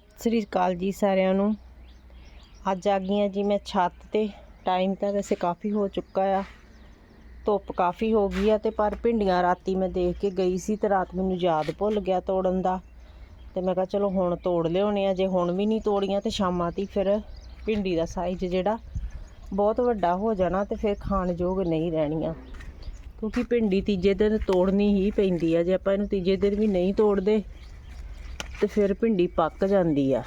ਸਤਿ ਸ੍ਰੀ ਅਕਾਲ ਜੀ ਸਾਰਿਆਂ ਨੂੰ। ਅੱਜ ਆ ਗਈਆਂ ਜੀ ਮੈਂ ਛੱਤ ਤੇ। ਟਾਈਮ ਤਾਂ ਵੈਸੇ ਕਾਫੀ ਹੋ ਚੁੱਕਾ ਆ। ਧੁੱਪ ਕਾਫੀ ਹੋ ਗਈ ਆ ਤੇ ਪਰ ਭਿੰਡੀਆਂ ਰਾਤੀ ਮੈਂ ਦੇਖ ਕੇ ਗਈ ਸੀ ਤੇ ਰਾਤ ਮੈਨੂੰ ਯਾਦ ਭੁੱਲ ਗਿਆ ਤੋੜਨ ਦਾ। ਤੇ ਮੈਂ ਕਿਹਾ ਚਲੋ ਹੁਣ ਤੋੜ ਲਿਆਉਣੇ ਆ। ਜੇ ਹੁਣ ਵੀ ਨਹੀਂ ਤੋੜੀਆਂ ਤੇ ਸ਼ਾਮਾਂ ਤੀ ਫਿਰ ਭਿੰਡੀ ਦਾ ਸਾਈਜ਼ ਜਿਹੜਾ ਬਹੁਤ ਵੱਡਾ ਹੋ ਜਾਣਾ ਤੇ ਫਿਰ ਖਾਣ ਯੋਗ ਨਹੀਂ ਰਹਿਣੀਆਂ। ਕਿਉਂਕਿ ਭਿੰਡੀ ਤੀਜੇ ਦਿਨ ਤੋੜਨੀ ਹੀ ਪੈਂਦੀ ਆ। ਜੇ ਆਪਾਂ ਇਹਨੂੰ ਤੀਜੇ ਦਿਨ ਵੀ ਨਹੀਂ ਤੋੜਦੇ ਤੇ ਫਿਰ ਭਿੰਡੀ ਪੱਕ ਜਾਂਦੀ ਆ।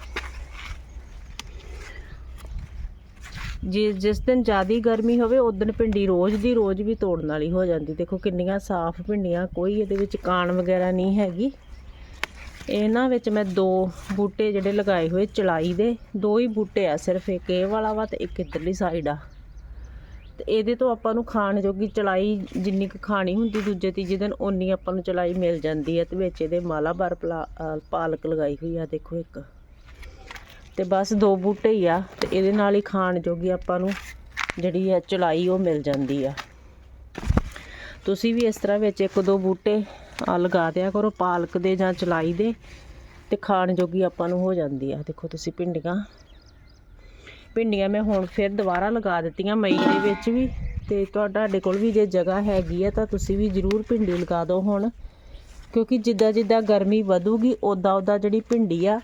ਜੇ ਜਿਸ ਦਿਨ ਜ਼ਿਆਦੀ ਗਰਮੀ ਹੋਵੇ, ਉਸ ਦਿਨ ਭਿੰਡੀ ਰੋਜ਼ ਦੀ ਰੋਜ਼ ਵੀ ਤੋੜਨ ਵਾਲੀ ਹੋ ਜਾਂਦੀ। ਦੇਖੋ ਕਿੰਨੀਆਂ ਸਾਫ਼ ਭਿੰਡੀਆਂ, ਕੋਈ ਇਹਦੇ ਵਿੱਚ ਕਾਣ ਵਗੈਰਾ ਨਹੀਂ ਹੈਗੀ। ਇਹਨਾਂ ਵਿੱਚ ਮੈਂ ਦੋ ਬੂਟੇ ਜਿਹੜੇ ਲਗਾਏ ਹੋਏ ਚਲਾਈ ਦੇ, ਦੋ ਹੀ ਬੂਟੇ ਆ ਸਿਰਫ। ਇੱਕ ਇਹ ਵਾਲਾ ਵਾ ਤੇ ਇੱਕ ਇੱਧਰਲੀ ਸਾਈਡ ਆ। ਇਹਦੇ ਤੋਂ ਆਪਾਂ ਨੂੰ ਖਾਣ ਜੋਗੀ ਚਲਾਈ ਜਿੰਨੀ ਕੁ ਖਾਣੀ ਹੁੰਦੀ ਦੂਜੇ ਤੀਜੇ ਦਿਨ, ਓਨੀ ਆਪਾਂ ਨੂੰ ਚਲਾਈ ਮਿਲ ਜਾਂਦੀ ਹੈ ਤੇ ਵਿੱਚ ਇਹਦੇ ਮਾਲਾਬਾਰ ਪਲਾ- ਪਾਲਕ ਲਗਾਈ ਹੋਈ ਆ, ਦੇਖੋ ਇੱਕ। ਤੇ ਬਸ ਦੋ ਬੂਟੇ ਹੀ ਆ, ਤੇ ਇਹਦੇ ਨਾਲ ਹੀ ਖਾਣ ਜੋਗੀ ਆਪਾਂ ਨੂੰ ਜਿਹੜੀ ਆ ਚਲਾਈ ਉਹ ਮਿਲ ਜਾਂਦੀ ਆ। ਤੁਸੀਂ ਵੀ ਇਸ ਤਰ੍ਹਾਂ ਵਿੱਚ ਇੱਕ ਦੋ ਬੂਟੇ ਲਗਾ ਦਿਆ ਕਰੋ, ਪਾਲਕ ਦੇ ਜਾਂ ਚਲਾਈ ਦੇ, ਤੇ ਖਾਣ ਜੋਗੀ ਆਪਾਂ ਨੂੰ ਹੋ ਜਾਂਦੀ ਆ। ਦੇਖੋ ਤੁਸੀਂ ਭਿੰਡੀਆਂ ਭਿੰਡੀਆਂ ਮੈਂ ਹੁਣ ਫਿਰ ਦੁਬਾਰਾ ਲਗਾ ਦਿੱਤੀਆਂ ਮਈ ਦੇ ਵਿੱਚ ਵੀ। ਤੇ ਤੁਹਾਡੇ ਕੋਲ ਵੀ ਜੇ ਜਗ੍ਹਾ ਹੈਗੀ ਹੈ ਤਾਂ ਤੁਸੀਂ ਵੀ ਜ਼ਰੂਰ ਭਿੰਡੀ ਲਗਾ ਦਿਓ ਹੁਣ। ਕਿਉਂਕਿ ਜਿੱਦਾਂ ਜਿੱਦਾਂ ਗਰਮੀ ਵਧੂਗੀ ਉਦਾਂ ਉਦਾਂ ਜਿਹੜੀ ਭਿੰਡੀ ਆ,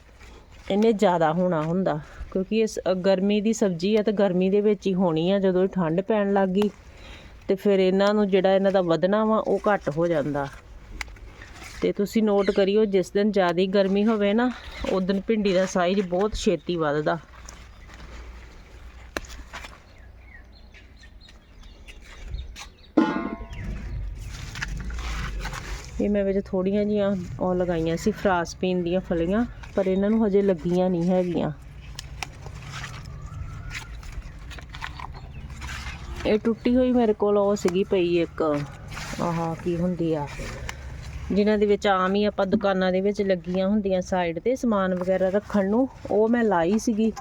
ਇਹਨੇ ਜ਼ਿਆਦਾ ਹੋਣਾ ਹੁੰਦਾ। ਕਿਉਂਕਿ ਇਸ ਗਰਮੀ ਦੀ ਸਬਜ਼ੀ ਆ ਤਾਂ ਗਰਮੀ ਦੇ ਵਿੱਚ ਹੀ ਹੋਣੀ ਆ, ਜਦੋਂ ਇਹ ਠੰਡ ਪੈਣ ਲੱਗ ਗਈ ਤੇ ਫਿਰ ਇਹਨਾਂ ਨੂੰ ਜਿਹੜਾ ਇਹਨਾਂ ਦਾ ਵਧਣਾ ਵਾ, ਉਹ ਘੱਟ ਹੋ ਜਾਂਦਾ। ਤੇ ਤੁਸੀਂ ਨੋਟ ਕਰਿਓ, ਜਿਸ ਦਿਨ ਜ਼ਿਆਦਾ ਗਰਮੀ ਹੋਵੇ ਨਾ, ਉਸ ਦਿਨ ਭਿੰਡੀ ਦਾ ਸਾਈਜ਼ ਬਹੁਤ ਛੇਤੀ ਵੱਧਦਾ। ਇਹ ਮੈਂ ਵਿੱਚ ਥੋੜੀਆਂ ਜੀਆਂ ਉਹ ਲਗਾਈਆਂ ਸੀ ਫਰਾਸਪੀਨ ਦੀਆਂ ਫਲੀਆਂ, ਪਰ ਇਹਨਾਂ ਨੂੰ ਹਜੇ ਲੱਗੀਆਂ ਨਹੀਂ ਹੈਗੀਆਂ। ਇਹ ਟੁੱਟੀ ਹੋਈ ਮੇਰੇ ਕੋਲ ਉਹ ਸੀਗੀ ਪਈ ਇੱਕ, ਆਹ, ਕੀ ਹੁੰਦੀ ਆ? ਜਿਨ੍ਹਾਂ ਦੇ ਵਿੱਚ ਆਮ ਹੀ ਆਪਾਂ ਦੁਕਾਨਾਂ ਦੇ ਵਿੱਚ ਲੱਗੀਆਂ ਹੁੰਦੀਆਂ ਸਾਈਡ ਤੇ ਸਮਾਨ ਵਗੈਰਾ ਰੱਖਣ ਨੂੰ, ਉਹ ਮੈਂ ਲਾਈ ਸੀਗੀ।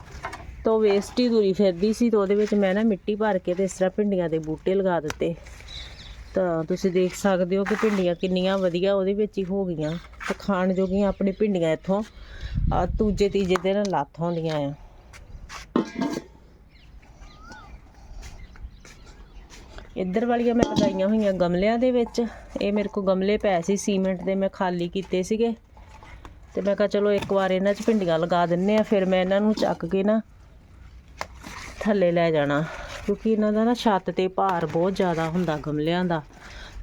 ਤਾਂ ਉਹ ਵੇਸਟ ਹੀ ਦੂਰੀ ਫਿਰਦੀ ਸੀ ਤਾਂ ਉਹਦੇ ਵਿੱਚ ਮੈਂ ਨਾ ਮਿੱਟੀ ਭਰ ਕੇ ਤੇ ਇਸ ਤਰ੍ਹਾਂ ਭਿੰਡੀਆਂ ਦੇ ਬੂਟੇ ਲਗਾ ਦਿੱਤੇ। ਤਾਂ ਤੁਸੀਂ ਦੇਖ ਸਕਦੇ ਹੋ ਕਿ ਭਿੰਡੀਆਂ ਕਿੰਨੀਆਂ ਵਧੀਆ ਉਹਦੇ ਵਿੱਚ ਹੀ ਹੋ ਗਈਆਂ। ਤੇ ਖਾਣ ਜੋਗੀਆਂ ਆਪਣੀ ਭਿੰਡੀਆਂ ਇੱਥੋਂ ਆ ਦੂਜੇ ਤੀਜੇ ਦਿਨ ਲੱਥ ਹੁੰਦੀਆਂ ਆ। ਇੱਧਰ ਵਾਲੀਆਂ ਮੈਂ ਲਗਾਈਆਂ ਹੋਈਆਂ ਗਮਲਿਆਂ ਦੇ ਵਿੱਚ। ਇਹ ਮੇਰੇ ਕੋਲ ਗਮਲੇ ਪਏ ਸੀ, ਸੀਮੈਂਟ ਦੇ ਮੈਂ ਖਾਲੀ ਕੀਤੇ ਸੀਗੇ। ਤੇ ਮੈਂ ਕਿਹਾ ਚਲੋ ਇੱਕ ਵਾਰ ਇਹਨਾਂ 'ਚ ਭਿੰਡੀਆਂ ਲਗਾ ਦਿੰਨੇ ਆ, ਫਿਰ ਮੈਂ ਇਹਨਾਂ ਨੂੰ ਚੱਕ ਕੇ ਨਾ ਥੱਲੇ ਲੈ ਜਾਣਾ। ਕਿਉਂਕਿ ਇਹਨਾਂ ਦਾ ਨਾ ਛੱਤ ਤੇ ਭਾਰ ਬਹੁਤ ਜ਼ਿਆਦਾ ਹੁੰਦਾ ਗਮਲਿਆਂ ਦਾ।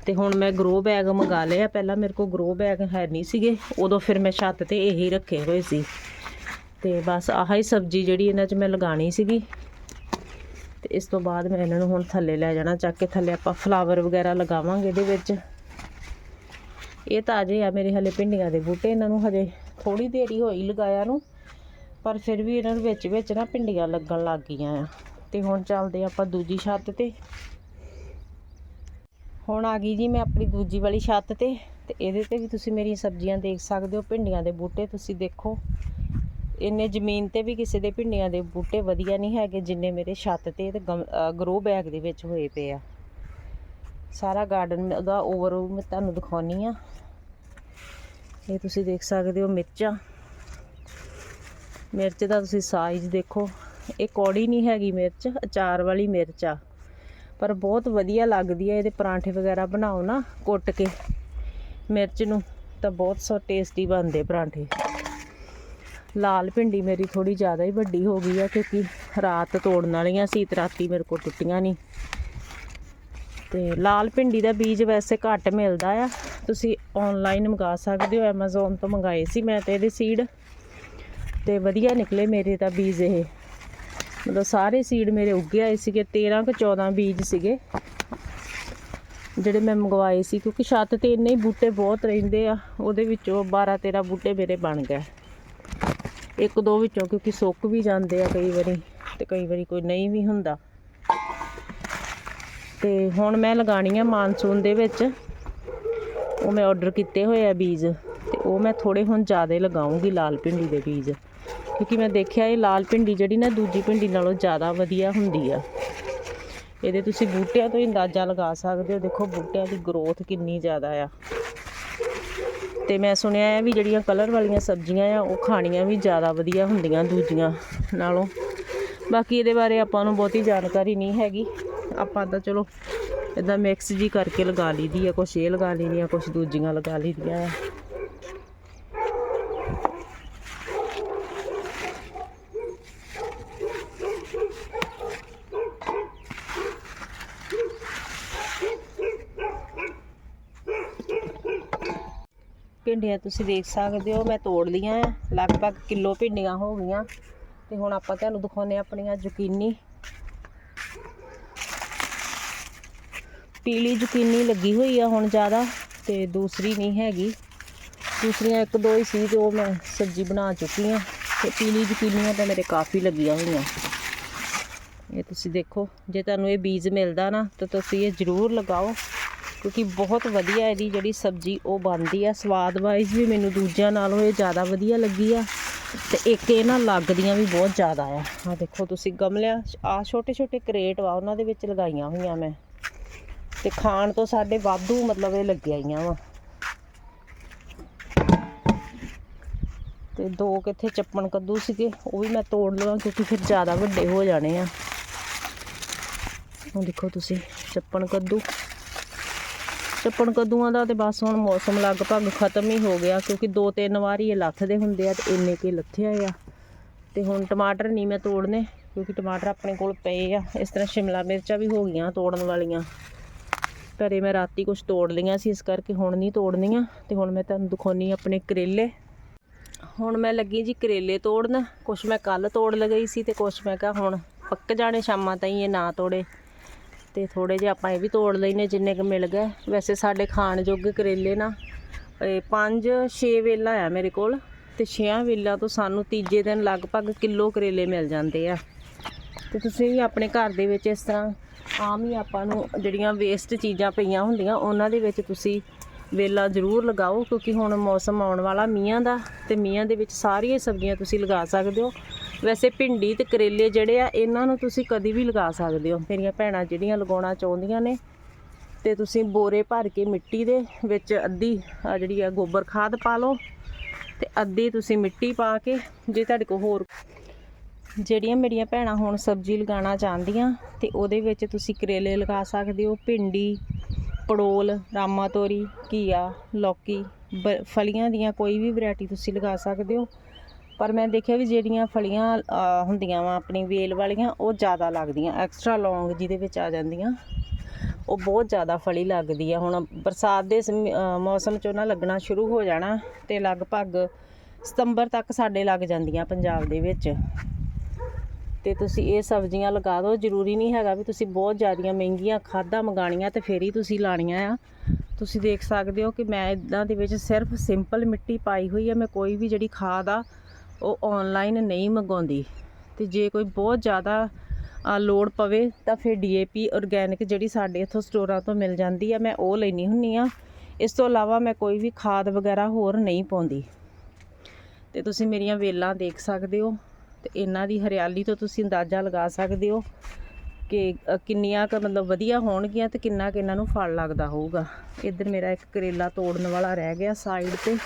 ਤੇ ਹੁਣ ਮੈਂ ਗਰੋ ਬੈਗ ਮੰਗਾ ਲਿਆ। ਪਹਿਲਾਂ ਮੇਰੇ ਕੋਲ ਗਰੋ ਬੈਗ ਹੈ ਨਹੀਂ ਸੀਗੇ। ਉਦੋਂ ਫਿਰ ਮੈਂ ਛੱਤ ਤੇ ਇਹੀ ਰੱਖੇ ਹੋਏ ਸੀ। ਤੇ ਬਸ ਆਹ ਹੀ ਸਬਜ਼ੀ ਜਿਹੜੀ ਇਹਨਾਂ 'ਚ ਮੈਂ ਲਗਾਣੀ ਸੀਗੀ। ਤੇ ਇਸ ਤੋਂ ਬਾਅਦ ਮੈਂ ਇਹਨਾਂ ਨੂੰ ਹੁਣ ਥੱਲੇ ਲੈ ਜਾਣਾ। ਚੱਕ ਕੇ ਥੱਲੇ ਆਪਾਂ ਫਲਾਵਰ ਵਗੈਰਾ ਲਗਾਵਾਂਗੇ ਇਹਦੇ ਵਿੱਚ। ਇਹ ਤਾਜ਼ੇ ਆ ਮੇਰੇ ਹਲੇ ਭਿੰਡੀਆਂ ਦੇ ਬੂਟੇ। ਇਹਨਾਂ ਨੂੰ ਹਜੇ ਥੋੜੀ ਦੇਰੀ ਹੋਈ ਲਗਾਇਆ ਨੂੰ। ਪਰ ਫਿਰ ਵੀ ਇਹਨਾਂ ਨੂੰ ਵਿੱਚ ਵਿੱਚ ਨਾ ਭਿੰਡੀਆਂ ਲੱਗਣ ਲੱਗ ਗਈਆਂ ਆ। ਤੇ ਹੁਣ ਚੱਲਦੇ ਆਪਾਂ ਦੂਜੀ ਛੱਤ ਤੇ। ਹੁਣ ਆ ਗਈ ਜੀ ਮੈਂ ਆਪਣੀ ਦੂਜੀ ਵਾਲੀ ਛੱਤ ਤੇ ਤੇ ਇਹਦੇ ਤੇ ਵੀ ਤੁਸੀਂ ਮੇਰੀਆਂ ਸਬਜ਼ੀਆਂ ਦੇਖ ਸਕਦੇ ਹੋ, ਭਿੰਡੀਆਂ ਦੇ ਬੂਟੇ ਤੁਸੀਂ ਦੇਖੋ। ਇੰਨੇ ਜ਼ਮੀਨ ਤੇ ਵੀ ਕਿਸੇ ਦੇ ਭਿੰਡੀਆਂ ਦੇ ਬੂਟੇ ਵਧੀਆ ਨਹੀਂ ਹੈਗੇ ਜਿੰਨੇ ਮੇਰੇ ਛੱਤ ਤੇ ਤੇ ਗਰੋ ਬੈਗ ਦੇ ਵਿੱਚ ਹੋਏ ਪਏ ਆ। ਸਾਰਾ ਗਾਰਡਨ ਉਹਦਾ ਓਵਰਆਲ ਮੈਂ ਤੁਹਾਨੂੰ ਦਿਖਾਉਣੀ ਆ। ਇਹ ਤੁਸੀਂ ਦੇਖ ਸਕਦੇ ਹੋ ਮਿਰਚਾਂ। ਮਿਰਚ ਦਾ ਤੁਸੀਂ ਸਾਈਜ਼ ਦੇਖੋ। ਇਹ ਕੌੜੀ ਨਹੀਂ ਹੈਗੀ ਮਿਰਚ, ਅਚਾਰ ਵਾਲੀ ਮਿਰਚ ਆ। ਪਰ ਬਹੁਤ ਵਧੀਆ ਲੱਗਦੀ ਹੈ ਇਹਦੇ ਪਰਾਂਠੇ ਵਗੈਰਾ ਬਣਾਓ ਨਾ, ਕੁੱਟ ਕੇ। ਮਿਰਚ ਨੂੰ ਤਾਂ ਬਹੁਤ ਸੋ ਟੇਸਟੀ ਬਣਦੇ ਪਰਾਂਠੇ। ਲਾਲ ਭਿੰਡੀ ਮੇਰੀ ਥੋੜੀ ਜ਼ਿਆਦਾ ਹੀ ਵੱਡੀ ਹੋ ਗਈ ਆ ਕਿਉਂਕਿ ਰਾਤ ਤੋੜਨ ਵਾਲੀਆਂ ਸੀ ਤੇ ਰਾਤੀ ਮੇਰੇ ਕੋਲ ਟੁੱਟੀਆਂ ਨਹੀਂ। ਤੇ ਲਾਲ ਭਿੰਡੀ ਦਾ ਬੀਜ ਵੈਸੇ ਘੱਟ ਮਿਲਦਾ ਆ। ਤੁਸੀਂ ਆਨਲਾਈਨ ਮੰਗਾ ਸਕਦੇ ਹੋ, Amazon ਤੋਂ ਮੰਗਾਏ ਸੀ ਮੈਂ ਤੇ ਇਹਦੇ ਸੀਡ ਤੇ ਵਧੀਆ ਨਿਕਲੇ ਮੇਰੇ ਤਾਂ ਬੀਜ ਇਹ। ਮਤਲਬ ਸਾਰੇ ਸੀਡ ਮੇਰੇ ਉੱਗੇ ਆਏ ਸੀਗੇ 13 ਕੁ 14 ਬੀਜ ਸੀਗੇ। ਜਿਹੜੇ ਮੈਂ ਮੰਗਵਾਏ ਸੀ, ਕਿਉਂਕਿ ਛੱਤ ਤੇ ਇੰਨੇ ਹੀ ਬੂਟੇ ਬਹੁਤ ਰਹਿੰਦੇ ਆ, ਉਹਦੇ ਵਿੱਚੋਂ 12 13 ਬੂਟੇ ਮੇਰੇ ਬਣ ਗਏ। ਇੱਕ ਦੋ ਵਿੱਚੋਂ ਕਿਉਂਕਿ ਸੁੱਕ ਵੀ ਜਾਂਦੇ ਆ ਕਈ ਵਾਰੀ, ਤੇ ਕਈ ਵਾਰੀ ਕੋਈ ਨਹੀਂ ਵੀ ਹੁੰਦਾ। ਤੇ ਹੁਣ ਮੈਂ ਲਗਾਣੀ ਆ ਮਾਨਸੂਨ ਦੇ ਵਿੱਚ। ਉਹ ਮੈਂ ਆਰਡਰ ਕੀਤੇ ਹੋਏ ਆ ਬੀਜ, ਤੇ ਉਹ ਮੈਂ ਥੋੜੇ ਹੁਣ ਜ਼ਿਆਦਾ ਲਗਾਉਂਗੀ ਲਾਲ ਭਿੰਡੀ ਦੇ ਬੀਜ। ਕਿਉਂਕਿ ਮੈਂ ਦੇਖਿਆ ਇਹ ਲਾਲ ਭਿੰਡੀ ਜਿਹੜੀ ਨਾ ਦੂਜੀ ਭਿੰਡੀ ਨਾਲੋਂ ਜ਼ਿਆਦਾ ਵਧੀਆ ਹੁੰਦੀ ਆ। ਇਹਦੇ ਤੁਸੀਂ ਬੂਟਿਆਂ ਤੋਂ ਹੀ ਅੰਦਾਜ਼ਾ ਲਗਾ ਸਕਦੇ ਹੋ। ਦੇਖੋ ਬੂਟਿਆਂ ਦੀ ਗਰੋਥ ਕਿੰਨੀ ਜ਼ਿਆਦਾ ਆ। ਤੇ ਮੈਂ ਸੁਣਿਆ ਹੈ ਵੀ ਜਿਹੜੀਆਂ ਕਲਰ ਵਾਲੀਆਂ ਸਬਜ਼ੀਆਂ ਆ, ਉਹ ਖਾਣੀਆਂ ਵੀ ਜ਼ਿਆਦਾ ਵਧੀਆ ਹੁੰਦੀਆਂ ਦੂਜੀਆਂ ਨਾਲੋਂ। ਬਾਕੀ ਇਹਦੇ ਬਾਰੇ ਆਪਾਂ ਨੂੰ ਬਹੁਤੀ ਜਾਣਕਾਰੀ ਨਹੀਂ ਹੈਗੀ। ਆਪਾਂ ਤਾਂ ਚਲੋ ਇਦਾਂ ਮਿਕਸ ਜੀ ਕਰਕੇ ਲਗਾ ਲਈਦੀ ਆ, ਕੁਛ ਇਹ ਲਗਾ ਲਈਦੀਆਂ ਕੁਛ ਦੂਜੀਆਂ ਲਗਾ ਲਈਦੀਆਂ ਆ। ਭਿੰਡੀਆਂ ਤੁਸੀਂ ਦੇਖ ਸਕਦੇ ਹੋ, ਮੈਂ ਤੋੜ ਲੀਆਂ ਲਗਭਗ ਕਿਲੋ ਭਿੰਡੀਆਂ ਹੋ ਗਈਆਂ। ਤੇ ਹੁਣ ਆਪਾਂ ਤੁਹਾਨੂੰ ਦਿਖਾਉਨੇ ਆਪਣੀਆਂ ਜ਼ੁਕੀਨੀ ਪੀਲੀ ਜ਼ੁਕੀਨੀ ਲੱਗੀ ਹੋਈ ਆ ਹੁਣ ਜ਼ਿਆਦਾ, ਤੇ ਦੂਸਰੀ ਨਹੀਂ ਹੈਗੀ। ਦੂਸਰੀਆਂ ਇੱਕ ਦੋ ਹੀ ਸੀ ਤੇ ਉਹ ਮੈਂ ਸਬਜ਼ੀ ਬਣਾ ਚੁੱਕੀ ਆ। ਤੇ ਪੀਲੀ ਜ਼ੁਕੀਨੀਆਂ ਤਾਂ ਮੇਰੇ ਕਾਫੀ ਲੱਗੀਆਂ ਹੋਈਆਂ। ਇਹ ਤੁਸੀਂ ਦੇਖੋ, ਜੇ ਤੁਹਾਨੂੰ ਇਹ ਬੀਜ ਮਿਲਦਾ ਨਾ, ਤਾਂ ਤੁਸੀਂ ਇਹ ਜ਼ਰੂਰ ਲਗਾਓ। ਕਿਉਂਕਿ ਬਹੁਤ ਵਧੀਆ ਇਹਦੀ ਜਿਹੜੀ ਸਬਜ਼ੀ ਉਹ ਬਣਦੀ ਆ। ਸਵਾਦ ਵਾਈਜ਼ ਵੀ ਮੈਨੂੰ ਦੂਜਿਆਂ ਨਾਲੋਂ ਇਹ ਜ਼ਿਆਦਾ ਵਧੀਆ ਲੱਗੀ ਆ ਤੇ ਇੱਕ ਇਹ ਨਾ ਲੱਗਦੀਆਂ ਵੀ ਬਹੁਤ ਜ਼ਿਆਦਾ ਆ। ਆ ਦੇਖੋ ਤੁਸੀਂ ਗਮਲਿਆਂ ਆ ਛੋਟੇ ਛੋਟੇ ਕਰੇਟ ਵਾ, ਉਹਨਾਂ ਦੇ ਵਿੱਚ ਲਗਾਈਆਂ ਹੋਈਆਂ ਮੈਂ। ਤੇ ਖਾਣ ਤੋਂ ਸਾਡੇ ਵਾਧੂ ਮਤਲਬ ਇਹ ਲੱਗੀਆਂ ਆਈਆਂ ਵਾ। ਤੇ ਦੋ ਕਿੱਥੇ ਚੱਪਣ ਕੱਦੂ ਸੀਗੇ, ਉਹ ਵੀ ਮੈਂ ਤੋੜ ਲਵਾਂ ਕਿਉਂਕਿ ਫਿਰ ਜ਼ਿਆਦਾ ਵੱਡੇ ਹੋ ਜਾਣੇ ਆ। ਉਹ ਦੇਖੋ ਤੁਸੀਂ, ਚੱਪਣ ਕੱਦੂ। ਚੱਪਣ ਕੱਦੂਆਂ ਦਾ ਤੇ ਬਸ ਹੁਣ ਮੌਸਮ ਲਗਭਗ ਖਤਮ ਹੀ ਹੋ ਗਿਆ ਕਿਉਂਕਿ ਦੋ ਤਿੰਨ ਵਾਰੀ ਇਹ ਲੱਥਦੇ ਹੁੰਦੇ ਆ ਤੇ ਇੰਨੇ ਕੇ ਲੱਥੇ ਆ। ਤੇ ਹੁਣ ਟਮਾਟਰ ਨਹੀਂ ਮੈਂ ਤੋੜਨੇ ਕਿਉਂਕਿ ਟਮਾਟਰ ਆਪਣੇ ਕੋਲ ਪਏ ਆ। ਇਸ ਤਰ੍ਹਾਂ ਸ਼ਿਮਲਾ ਮਿਰਚਾਂ ਵੀ ਹੋ ਗਈਆਂ ਤੋੜਨ ਵਾਲੀਆਂ। ਘਰੇ ਮੈਂ ਰਾਤੀ ਕੁਝ ਤੋੜ ਲਈਆਂ ਸੀ, ਇਸ ਕਰਕੇ ਹੁਣ ਨਹੀਂ ਤੋੜਨੀਆਂ ਤੇ ਹੁਣ ਮੈਂ ਤੁਹਾਨੂੰ ਦਿਖਾਉਣੀ ਆਪਣੇ ਕਰੇਲੇ। ਹੁਣ ਮੈਂ ਲੱਗੀ ਜੀ ਕਰੇਲੇ ਤੋੜਨ। ਕੁਛ ਮੈਂ ਕੱਲ ਤੋੜ ਲਗਈ ਸੀ ਤੇ ਕੁਛ ਮੈਂ ਕਿਹਾ ਹੁਣ ਪੱਕ ਜਾਣੇ ਸ਼ਾਮਾਂ ਤਾਈਂ ਇਹ ਨਾ ਤੋੜੇ। ਤੇ ਥੋੜੇ ਜਿਹਾ ਆਪਾਂ ਇਹ ਵੀ ਤੋੜ ਲੈਨੇ ਜਿੰਨੇ ਕ ਮਿਲ ਗਏ। ਵੈਸੇ ਸਾਡੇ ਖਾਣ ਜੋਗੇ ਕਰੇਲੇ ਨਾ ਪੰਜ 6 ਵੇਲਾ ਆ ਮੇਰੇ ਕੋਲ ਤੇ 6 ਵੇਲਾਂ ਤੋਂ ਸਾਨੂੰ ਤੀਜੇ ਦਿਨ ਲਗਭਗ ਕਿਲੋ ਕਰੇਲੇ ਮਿਲ ਜਾਂਦੇ ਆ। ਤੇ ਤੁਸੀਂ ਵੀ ਆਪਣੇ ਘਰ ਦੇ ਵਿੱਚ ਇਸ ਤਰ੍ਹਾਂ ਆਮ ਹੀ ਆਪਾਂ ਨੂੰ ਜਿਹੜੀਆਂ ਵੇਸਟ ਚੀਜ਼ਾਂ ਪਈਆਂ ਹੁੰਦੀਆਂ, ਉਹਨਾਂ ਦੇ ਵਿੱਚ ਤੁਸੀਂ ਵੇਲਾ ਜ਼ਰੂਰ ਲਗਾਓ ਕਿਉਂਕਿ ਹੁਣ ਮੌਸਮ ਆਉਣ ਵਾਲਾ ਮੀਆਂ ਦਾ ਤੇ ਮੀਆਂ ਦੇ ਵਿੱਚ ਸਾਰੀਆਂ ਸਬਜ਼ੀਆਂ ਤੁਸੀਂ ਲਗਾ ਸਕਦੇ ਹੋ। ਵੈਸੇ ਭਿੰਡੀ ਤੇ ਕਰੇਲੇ ਜਿਹੜੇ ਆ, ਇਹਨਾਂ ਨੂੰ ਤੁਸੀਂ ਕਦੀ ਵੀ ਲਗਾ ਸਕਦੇ ਹੋ। ਮੇਰੀਆਂ ਭੈਣਾਂ ਜਿਹੜੀਆਂ ਲਗਾਉਣਾ ਚਾਹੁੰਦੀਆਂ ਨੇ, ਤੇ ਤੁਸੀਂ ਬੋਰੇ ਭਰ ਕੇ ਮਿੱਟੀ ਦੇ ਵਿੱਚ ਅੱਧੀ, ਆ ਜਿਹੜੀ ਆ ਗੋਬਰ ਖਾਦ ਪਾ ਲਓ, ਤੇ ਅੱਧੀ ਤੁਸੀਂ ਮਿੱਟੀ ਪਾ ਕੇ, ਜੇ ਤੁਹਾਡੇ ਕੋਲ ਹੋਰ ਜਿਹੜੀਆਂ ਮੇਰੀਆਂ ਭੈਣਾਂ ਹੁਣ ਸਬਜ਼ੀ ਲਗਾਉਣਾ ਚਾਹੁੰਦੀਆਂ, ਤੇ ਉਹਦੇ ਵਿੱਚ ਤੁਸੀਂ ਕਰੇਲੇ ਲਗਾ ਸਕਦੇ ਹੋ। ਭਿੰਡੀ, ਪੜੋਲ ਰਾਮਾ ਤੋਰੀ ਘੀਆ, ਲੌਕੀ, ਬ- ਫਲੀਆਂ ਦੀਆਂ ਕੋਈ ਵੀ ਵੈਰਾਈਟੀ ਤੁਸੀਂ ਲਗਾ ਸਕਦੇ ਹੋ। ਪਰ ਮੈਂ ਦੇਖਿਆ ਵੀ ਜਿਹੜੀਆਂ ਫਲੀਆਂ ਹੁੰਦੀਆਂ ਵਾ ਆਪਣੀ ਵੇਲ ਵਾਲੀਆਂ ਉਹ ਜ਼ਿਆਦਾ ਲੱਗਦੀਆਂ ਐਕਸਟਰਾ ਲੌਂਗ ਜਿਹਦੇ ਵਿੱਚ ਆ ਜਾਂਦੀਆਂ। ਉਹ ਬਹੁਤ ਜ਼ਿਆਦਾ ਫਲੀ ਲੱਗਦੀ ਆ। ਹੁਣ ਬਰਸਾਤ ਦੇ ਸਮੇਂ- ਅਹ, ਮੌਸਮ 'ਚ ਉਹਨਾਂ ਲੱਗਣਾ ਸ਼ੁਰੂ ਹੋ ਜਾਣਾ ਤੇ ਲਗਭਗ ਸਤੰਬਰ ਤੱਕ ਸਾਡੇ ਲੱਗ ਜਾਂਦੀਆਂ ਪੰਜਾਬ ਦੇ ਵਿੱਚ। ਤੇ ਤੁਸੀਂ ਇਹ ਸਬਜ਼ੀਆਂ ਲਗਾ ਦਿਓ ਜ਼ਰੂਰੀ ਨਹੀਂ ਹੈਗਾ ਵੀ ਤੁਸੀਂ ਬਹੁਤ ਜ਼ਿਆਦੀਆਂ ਮਹਿੰਗੀਆਂ ਖਾਦਾਂ ਮੰਗਾਣੀਆਂ ਤੇ ਫੇਰ ਹੀ ਤੁਸੀਂ ਲਾਣੀਆਂ ਆ। ਤੁਸੀਂ ਦੇਖ ਸਕਦੇ ਹੋ ਕਿ ਮੈਂ ਇਦਾਂ ਦੇ ਵਿੱਚ ਸਿਰਫ ਸਿੰਪਲ ਮਿੱਟੀ ਪਾਈ ਹੋਈ ਆ ਮੈਂ ਕੋਈ ਵੀ ਜਿਹੜੀ ਖਾਦ ਆ ਉਹ ਆਨਲਾਈਨ ਨਹੀਂ ਮੰਗਾਉਂਦੀ। ਤੇ ਜੇ ਕੋਈ ਬਹੁਤ ਜ਼ਿਆਦਾ ਲੋੜ ਪਵੇ ਤਾਂ ਫਿਰ ਡੀਏਪੀ ਆਰਗੈਨਿਕ ਜਿਹੜੀ ਸਾਡੇ ਇੱਥੋਂ ਸਟੋਰਾਂ ਤੋਂ ਮਿਲ ਜਾਂਦੀ ਆ, ਮੈਂ ਉਹ ਲੈਣੀ ਹੁੰਨੀ ਆ। ਇਸ ਤੋਂ ਇਲਾਵਾ ਮੈਂ ਕੋਈ ਵੀ ਖਾਦ ਵਗੈਰਾ ਹੋਰ ਨਹੀਂ ਪਾਉਂਦੀ। ਤੇ ਤੁਸੀਂ ਮੇਰੀਆਂ ਵੇਲਾਂ ਦੇਖ ਸਕਦੇ ਹੋ ਤੇ ਇਹਨਾਂ ਦੀ ਹਰਿਆਲੀ ਤੋਂ ਤੁਸੀਂ ਅੰਦਾਜ਼ਾ ਲਗਾ ਸਕਦੇ ਹੋ ਕਿ ਕਿੰਨੀਆਂ ਕੁ ਮਤਲਬ ਵਧੀਆ ਹੋਣਗੀਆਂ ਤੇ ਕਿੰਨਾ ਕੁ ਇਹਨਾਂ ਨੂੰ ਫਲ ਲੱਗਦਾ ਹੋਊਗਾ। ਇੱਧਰ ਮੇਰਾ ਇੱਕ ਕਰੇਲਾ ਤੋੜਨ ਵਾਲਾ ਰਹਿ ਗਿਆ ਸਾਈਡ ਤੇ।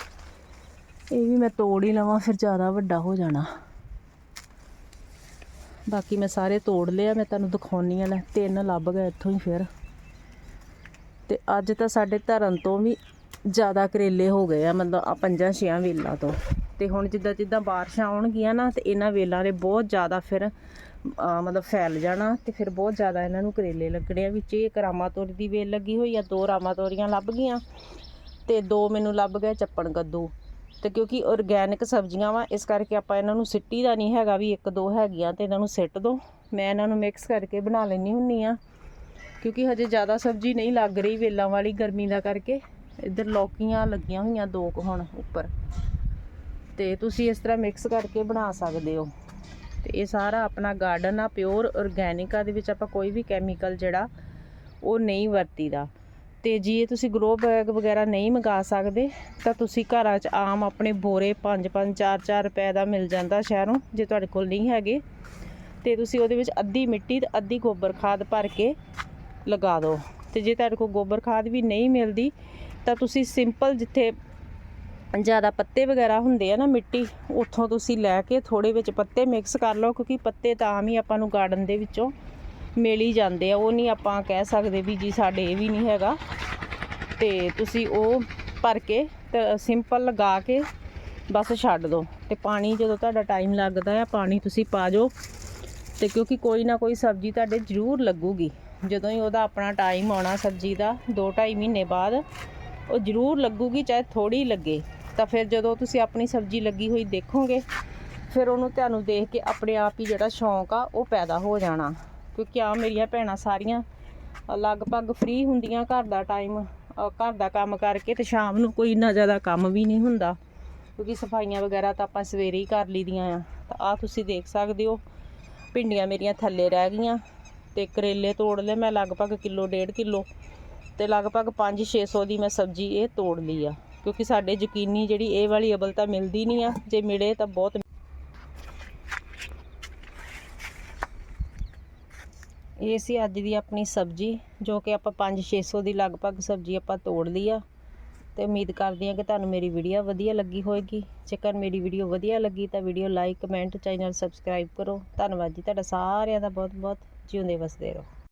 ਇਹ ਵੀ ਮੈਂ ਤੋੜ ਹੀ ਲਵਾਂ, ਫਿਰ ਜ਼ਿਆਦਾ ਵੱਡਾ ਹੋ ਜਾਣਾ। ਬਾਕੀ ਮੈਂ ਸਾਰੇ ਤੋੜ ਲਿਆ ਮੈਂ ਤੁਹਾਨੂੰ ਦਿਖਾਉਣੀ ਆ, ਲੈ, ਤਿੰਨ ਲੱਭ ਗਏ ਇੱਥੋਂ ਹੀ ਫਿਰ। ਤੇ ਅੱਜ ਤਾਂ ਸਾਡੇ ਧਰਨ ਤੋਂ ਵੀ ਜ਼ਿਆਦਾ ਕਰੇਲੇ ਹੋ ਗਏ ਆ, ਮਤਲਬ ਆ ਪੰਜਾਂ ਛੇਆਂ ਵੇਲਾਂ ਤੋਂ। ਤੇ ਹੁਣ ਜਿੱਦਾਂ ਜਿੱਦਾਂ ਬਾਰਿਸ਼ਾਂ ਆਉਣਗੀਆਂ ਨਾ, ਤੇ ਇਹਨਾਂ ਵੇਲਾਂ ਦੇ ਬਹੁਤ ਜ਼ਿਆਦਾ ਫਿਰ ਮਤਲਬ ਫੈਲ ਜਾਣਾ, ਤੇ ਫਿਰ ਬਹੁਤ ਜ਼ਿਆਦਾ ਇਹਨਾਂ ਨੂੰ ਕਰੇਲੇ ਲੱਗਣੇ ਆ। ਵਿੱਚ ਇੱਕ ਰਾਮਾ ਤੋਰੀ ਦੀ ਵੇਲ ਲੱਗੀ ਹੋਈ ਆ, ਦੋ ਰਾਮਾ ਤੋਰੀਆਂ ਲੱਭ ਗਈਆਂ, ਤੇ ਦੋ ਮੈਨੂੰ ਲੱਭ ਗਏ ਚੱਪਣ ਕੱਦੂ। ਤੇ ਕਿਉਂਕਿ ਆਰਗੈਨਿਕ ਸਬਜ਼ੀਆਂ ਵਾ, ਇਸ ਕਰਕੇ ਆਪਾਂ ਇਹਨਾਂ ਨੂੰ ਸਿੱਟੀ ਦਾ ਨਹੀਂ ਹੈਗਾ ਵੀ ਇੱਕ ਦੋ ਹੈਗੀਆਂ ਤੇ ਇਹਨਾਂ ਨੂੰ ਸਿੱਟ ਦੋ। ਮੈਂ ਇਹਨਾਂ ਨੂੰ ਮਿਕਸ ਕਰਕੇ ਬਣਾ ਲੈਣੀ ਹੁੰਨੀ ਆ ਕਿਉਂਕਿ ਹਜੇ ਜ਼ਿਆਦਾ ਸਬਜ਼ੀ ਨਹੀਂ ਲੱਗ ਰਹੀ ਵੇਲਾਂ ਵਾਲੀ ਗਰਮੀ ਦਾ ਕਰਕੇ। ਇੱਧਰ ਲੌਕੀਆਂ ਲੱਗੀਆਂ ਹੋਈਆਂ ਦੋ ਕੁ ਹੁਣ ਉੱਪਰ। ਤੇ ਤੁਸੀਂ ਇਸ ਤਰ੍ਹਾਂ ਮਿਕਸ ਕਰਕੇ ਬਣਾ ਸਕਦੇ ਹੋ। ਤੇ ਇਹ ਸਾਰਾ ਆਪਣਾ ਗਾਰਡਨ ਆ ਪਿਓਰ ਆਰਗੈਨਿਕ ਆ, ਦੇ ਵਿੱਚ ਆਪਾਂ ਕੋਈ ਵੀ ਕੈਮੀਕਲ ਜਿਹੜਾ, ਉਹ ਨਹੀਂ ਵਰਤੀਦਾ। ਤੇ ਜੇ ਤੁਸੀਂ ਗਰੋ ਬੈਗ ਵਗੈਰਾ ਨਹੀਂ ਮੰਗਾ ਸਕਦੇ, ਤਾਂ ਤੁਸੀਂ ਘਰਾਂ 'ਚ ਆਮ ਆਪਣੇ ਬੋਰੇ 5-5 4-4 ਰੁਪਏ ਦਾ ਮਿਲ ਜਾਂਦਾ ਸ਼ਹਿਰੋਂ, ਜੇ ਤੁਹਾਡੇ ਕੋਲ ਨਹੀਂ ਹੈਗੇ। ਤੇ ਤੁਸੀਂ ਉਹਦੇ ਵਿੱਚ ਅੱਧੀ ਮਿੱਟੀ ਤੇ ਅੱਧੀ ਗੋਬਰ ਖਾਦ ਭਰ ਕੇ ਲਗਾ ਦਿਓ। ਤੇ ਜੇ ਤੁਹਾਡੇ ਕੋਲ ਗੋਬਰ ਖਾਦ ਵੀ ਨਹੀਂ ਮਿਲਦੀ, ਤਾਂ ਤੁਸੀਂ ਸਿੰਪਲ ਜਿੱਥੇ ਜ਼ਿਆਦਾ ਪੱਤੇ ਵਗੈਰਾ ਹੁੰਦੇ ਆ ਨਾ ਮਿੱਟੀ, ਉੱਥੋਂ ਤੁਸੀਂ ਲੈ ਕੇ ਥੋੜੇ ਵਿੱਚ ਪੱਤੇ ਮਿਕਸ ਕਰ ਲਓ, ਕਿਉਂਕਿ ਪੱਤੇ ਤਾਂ ਆਮ ਹੀ ਆਪਾਂ ਨੂੰ ਗਾਰਡਨ ਦੇ ਵਿੱਚੋਂ ਮਿਲ ਹੀ ਜਾਂਦੇ ਆ। ਉਹ ਨਹੀਂ ਆਪਾਂ ਕਹਿ ਸਕਦੇ ਵੀ ਜੀ ਸਾਡੇ ਇਹ ਵੀ ਨਹੀਂ ਹੈਗਾ। ਤੇ ਤੁਸੀਂ ਉਹ ਭਰ ਕੇ ਤੇ ਸਿੰਪਲ ਲਗਾ ਕੇ ਬਸ ਛੱਡ ਦਿਓ ਤੇ ਪਾਣੀ ਜਦੋਂ ਤੁਹਾਡਾ ਟਾਈਮ ਲੱਗਦਾ ਆ, ਪਾਣੀ ਤੁਸੀਂ ਪਾ ਜਾਓ। ਤੇ ਕਿਉਂਕਿ ਕੋਈ ਨਾ ਕੋਈ ਸਬਜ਼ੀ ਤੁਹਾਡੇ ਜ਼ਰੂਰ ਲੱਗੂਗੀ। ਜਦੋਂ ਹੀ ਉਹਦਾ ਆਪਣਾ ਟਾਈਮ ਆਉਣਾ ਸਬਜ਼ੀ ਦਾ 2-2.5 ਮਹੀਨੇ ਬਾਅਦ, ਉਹ ਜ਼ਰੂਰ ਲੱਗੂਗੀ, ਚਾਹੇ ਥੋੜੀ ਲੱਗੇ। ਤਾਂ ਫਿਰ ਜਦੋਂ ਤੁਸੀਂ ਆਪਣੀ ਸਬਜ਼ੀ ਲੱਗੀ ਹੋਈ ਦੇਖੋਗੇ, ਫਿਰ ਉਹਨੂੰ ਤੁਹਾਨੂੰ ਦੇਖ ਕੇ ਆਪਣੇ ਆਪ ਹੀ ਜਿਹੜਾ ਸ਼ੌਂਕ ਆ, ਉਹ ਪੈਦਾ ਹੋ ਜਾਣਾ। ਕਿਉਂਕਿ ਆ ਮੇਰੀਆਂ ਭੈਣਾਂ ਸਾਰੀਆਂ ਲਗਭਗ ਫ੍ਰੀ ਹੁੰਦੀਆਂ ਘਰ ਦਾ ਟਾਈਮ ਘਰ ਦਾ ਕੰਮ ਕਰਕੇ ਤੇ ਸ਼ਾਮ ਨੂੰ ਕੋਈ ਇੰਨਾ ਜ਼ਿਆਦਾ ਕੰਮ ਵੀ ਨਹੀਂ ਹੁੰਦਾ। ਕਿਉਂਕਿ ਸਫਾਈਆਂ ਵਗੈਰਾ ਤਾਂ ਆਪਾਂ ਸਵੇਰੇ ਹੀ ਕਰ ਲਈਦੀਆਂ ਆ। ਤਾਂ ਆ ਤੁਸੀਂ ਦੇਖ ਸਕਦੇ ਹੋ, ਭਿੰਡੀਆਂ ਮੇਰੀਆਂ ਥੱਲੇ ਰਹਿ ਗਈਆਂ ਤੇ ਕਰੇਲੇ ਤੋੜ ਲਏ, ਮੈਂ ਲਗਭਗ ਕਿਲੋ, ਡੇਢ ਕਿਲੋ ਤੇ ਲਗਭਗ 5-600 ਦੀ ਮੈਂ ਸਬਜ਼ੀ ਇਹ ਤੋੜ ਲਈ ਆ। ਕਿਉਂਕਿ ਸਾਡੇ ਯਕੀਨੀ ਜਿਹੜੀ ਇਹ ਵਾਲੀ ਅਬਲ ਤਾਂ ਮਿਲਦੀ ਨਹੀਂ ਆ, ਜੇ ਮਿਲੇ ਤਾਂ ਬਹੁਤ ਇਹ ਸੀ ਅੱਜ ਦੀ ਆਪਣੀ ਸਬਜ਼ੀ, ਜੋ ਕਿ ਆਪਾਂ 5-600 ਦੀ ਲਗਭਗ ਸਬਜ਼ੀ ਆਪਾਂ ਤੋੜ ਲਈ ਆ। ਤੇ ਉਮੀਦ ਕਰਦੀ ਹਾਂ ਕਿ ਤੁਹਾਨੂੰ ਮੇਰੀ ਵੀਡੀਓ ਵਧੀਆ ਲੱਗੀ ਹੋਵੇਗੀ ਜੇਕਰ ਮੇਰੀ ਵੀਡੀਓ ਵਧੀਆ ਲੱਗੀ ਤਾਂ video like comment channel subscribe ਕਰੋ। ਧੰਨਵਾਦ ਜੀ, ਤੁਹਾਡਾ ਸਾਰਿਆਂ ਦਾ ਬਹੁਤ ਬਹੁਤ ਜਿਉਂਦੇ ਵਸਦੇ ਰਹੋ।